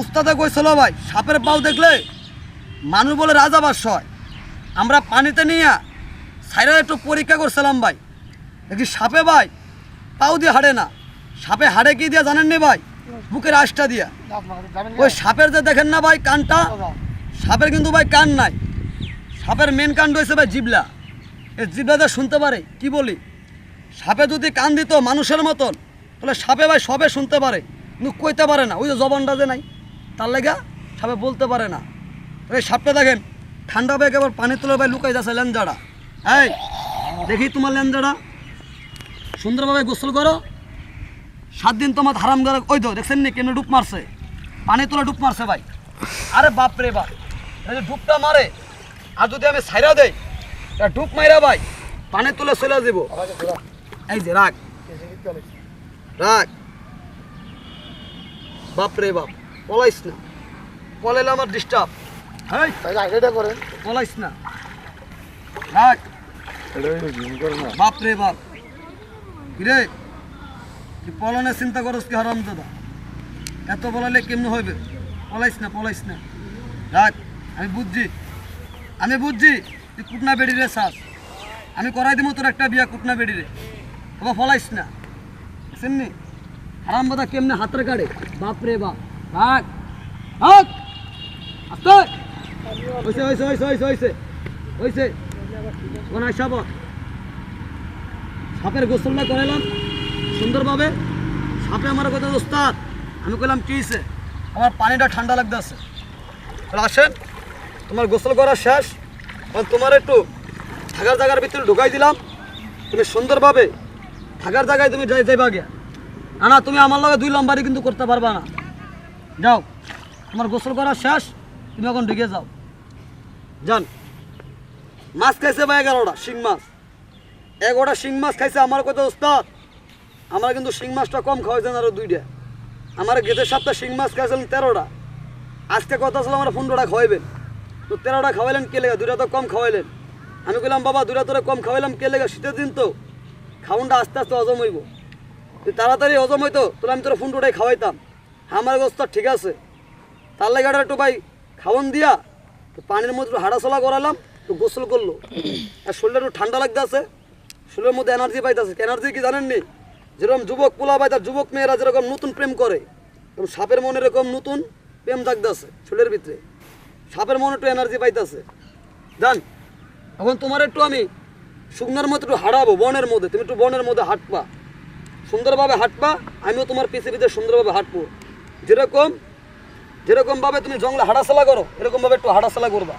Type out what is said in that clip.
উস্তাদে কইছিল ভাই, সাপের পাও দেখলে মানুষ বলে রাজা বাস হয়। আমরা পানিতে নিয়ে সাইরা একটু পরীক্ষা করছিলাম ভাই। দেখি সাপে ভাই, পাও দিয়ে হাড়ে না। সাপে হাড়ে কি দিয়ে জানেন নি ভাই? বুকের আশটা দিয়া। ওই সাপের যে দেখেন না ভাই কানটা, সাপের কিন্তু ভাই কান নাই। সাপের মেন কান রয়েছে ভাই জিবলা। এই জিবলাতে শুনতে পারে, কি বলি? সাপে যদি কান দিত মানুষের মতন, তাহলে সাপে ভাই সবে শুনতে পারে, কিন্তু কইতে পারে না। ওই যে জবানটা যে নাই। তার লেগা সাপে বলতে পারে না। ওই সাপটা দেখেন, ঠান্ডা বেগ এবার পানি তুলে ভাই লুকাই যাচ্ছে লেঞ্জাটা এই, দেখি তোমার লেঞ্জাটা সুন্দরভাবে গোসল করো। সাত দিন তোমার হারাম করে ওই তো দেখছেন নি কেন ডুব মারছে? পানি তোলা ডুব মারছে ভাই। আরে বাপ রে বাপ, এই ডুবটা মারে। আর যদি আমি সাইরা দেই ডুব মাইরা ভাই, পানি তুলে চলে দেবো এই যে রাখ। রাখ। বাপ রে বাপ। পলাইস না। পলাইলে আমার ডিস্টার্ব হ্যাঁ করেন। পলাইস না। রাখ। বাপ রে বাপ। কিরে? তুই পলনের চিন্তা করস কি হারাম দাদা? এত বলালে কেমন হইবে? পলাইস না পলাইস না। রাখ আমি বুঝছি। আমি বুঝছি তুই কুটনা বেড়ি রে শ্বাস আমি করাই দিব তোর একটা বিয়া কুটনা বেড়ি রে বাবা ফলাইস না। শুননি হারাম দাদা কেমনে হাতের কাড়ে? বাপ রে বাপ। রাখ রাখ আস্তে। সাপের গোসলটা করাইলাম সুন্দরভাবে। সাপে আমার কথা ওস্তাদ, আমি কইলাম, কি হয়েছে আমার পানিটা ঠান্ডা লাগতেছে তাহলে আসেন, তোমার গোসল করা শেষ। তোমার একটু থাকার জায়গার ভিতরে ঢুকাই দিলাম। তুমি সুন্দরভাবে থাকার জায়গায় তুমি যাই, যাইবা গিয়া। না না, তুমি আমার লগে দুই লম্বারি কিন্তু করতে পারবা না। যাও, তোমার গোসল করা শেষ, তুমি এখন ঢুকে যাও। যান মাছ খাইছে বা এগারোটা, শিং মাছ। এগারোটা শিং মাছ খাইছে আমার কথা ওস্তাদ আমার কিন্তু শিং মাছটা কম খাওয়াইছেন আরও দুইটা। আমার গেতের সপ্তাহে শিং মাছ খাইছিলেন তেরোটা। আজকে কথা ছিল আমার পনেরোটা খাওয়াইবেন? তো তেরোটা খাওয়াইলেন কে লেগে? দুইটা তো কম খাওয়াইলেন। আমি বললাম বাবা, দুইটা তোরা কম খাওয়াইলাম, কে লেগে? শীতের দিন তো। খাউনটা আস্তে আস্তে হজম হইব। তুই তাড়াতাড়ি হজম হইতো, তাহলে আমি তোরা পনেরোটাই খাওয়াইতাম। আমার অবস্থা ঠিক আছে। তার লেগে একটু ভাই খাওয়ান দিয়া, তো পানির মধ্যে একটু হাঁটাচলা করালাম, তো গোসল করল। আর শরীরটা একটু ঠান্ডা লাগতে আছে শরীরের মধ্যে এনার্জি পাইতেছে। এনার্জি কি জানেন জানেননি? যেরকম যুবক পোলা পাই তার যুবক মেয়েরা যেরকম নতুন প্রেম করে এরকম সাপের মনে এরকম নতুন প্রেম জাগতেছে শরীরের ভিতরে। সাপের মনে একটু এনার্জি পাইতেছে। জান, এখন তোমার একটু আমি শুকনার মতো একটু হারাবো বনের মধ্যে। তুমি একটু বনের মধ্যে হাঁটবা। সুন্দরভাবে হাঁটবা, আমিও তোমার পিছিয়ে সুন্দরভাবে হাঁটবো। যেরকম যেরকম ভাবে তুমি জঙ্গলে হাঁটাচলা করো এরকম ভাবে একটু হাঁটাচলা করবা